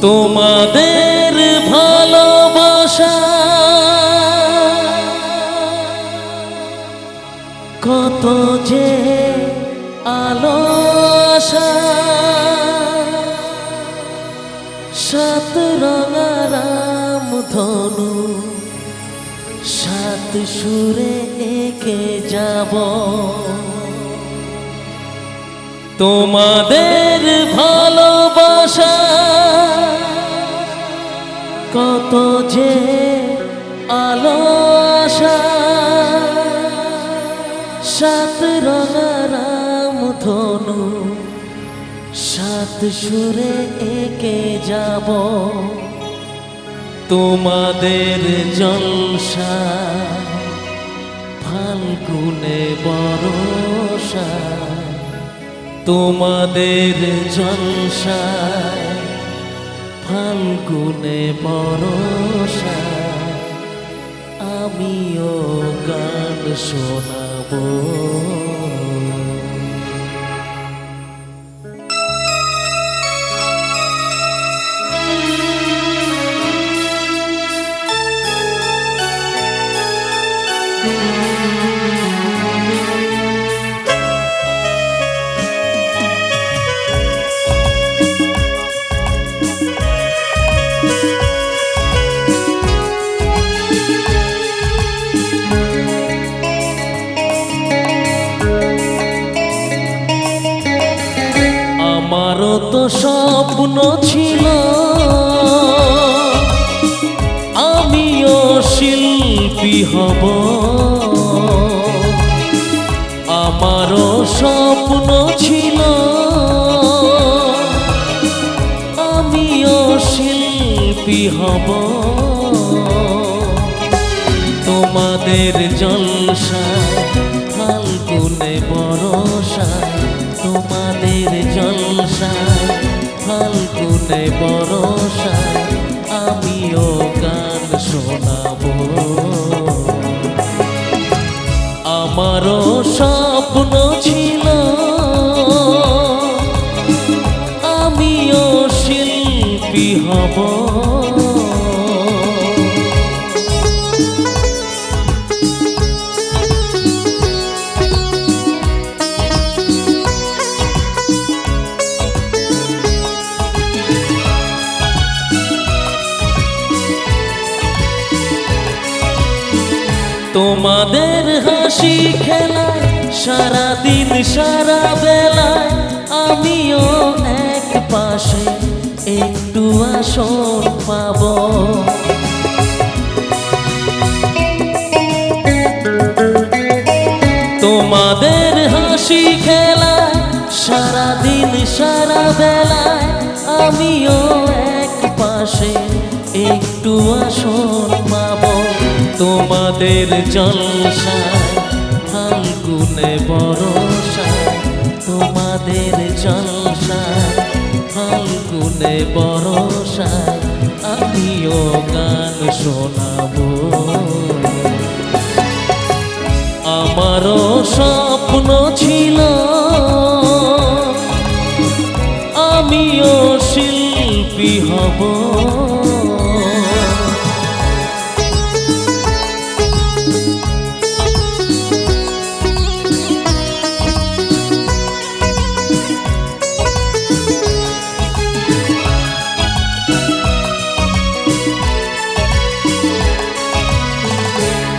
তোমাদের ভালোবাসা। কত যে আলো সাত রঙারাম ধনু। সাত সুরে একে যাব। তোমাদের ভালোবাসা যে আলো সাত রঙারাম ধনু, সাত সুরে একে যাব। তোমাদের জলসা, ফাল্গুনে বরসা, তোমাদের জলসায় ফাল্গুনে পরশা আমিও গান শোনাবো। আমারও তো স্বপ্ন ছিল। আমিও শিল্পী হব। আমারও স্বপ্ন ছিল। আমিও শিল্পী হব। তোমাদের জলসা ফাল্গুনে বরসা তোমাদের জলসা ফাল্গুনে বরসা আমিও গান শোনাব। আমারও স্বপ্ন ছিল আমিও শিল্পী হব। তোমাদের হাসি খেলায় সারা দিন সারা বেলায় আমিও এক পাশে একটু আসন পাব। তোমাদের হাসি খেলায় সারা দিন সারা বেলায় আমিও এক পাশে একটু আসন পাব তোমাদের জলসায় ফাল্গুনে বরসায় তোমাদের জলসায় ফাল্গুনে বরসায় আমিও গান শোনাবো। আমারও স্বপ্ন ছিল, আমিও শিল্পী হব।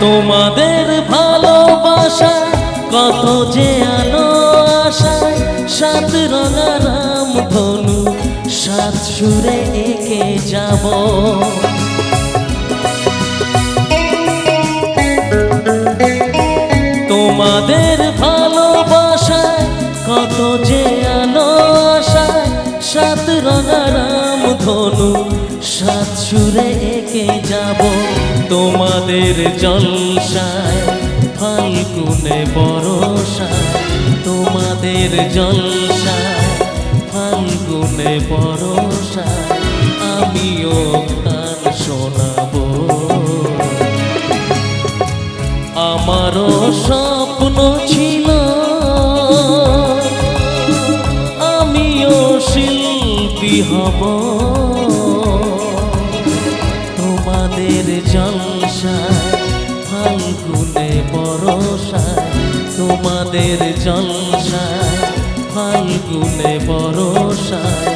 তোমাদের ভালোবাসা কত যে আলো আশায় সাত রঙারাম ধনু সাত সুরে একে যাব। তোমাদের যাব তোমাদের জলসায়, ফাল্গুনে বরসায় তোমাদের জলসায়, ফাল্গুনে বরসায় আমিও গান শোনাবো। আমারও স্বপ্ন ছিল, আমিও শিল্পী হব। চাঁদের জলসায় ফাল্গুনে বরসায়, তোমাদের জলসায় ফাল্গুনে বরসায়,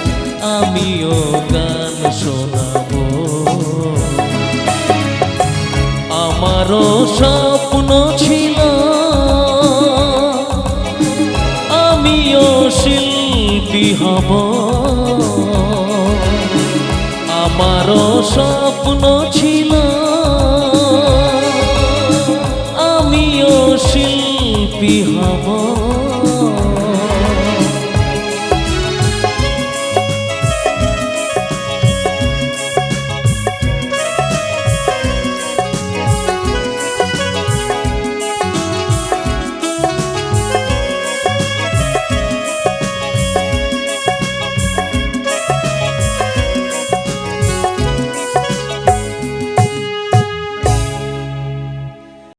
আমিও গান শোনাব। আমারও স্বপ্ন ছিল, আমিও শিল্পী হব। আমারও স্বপ্ন ছিল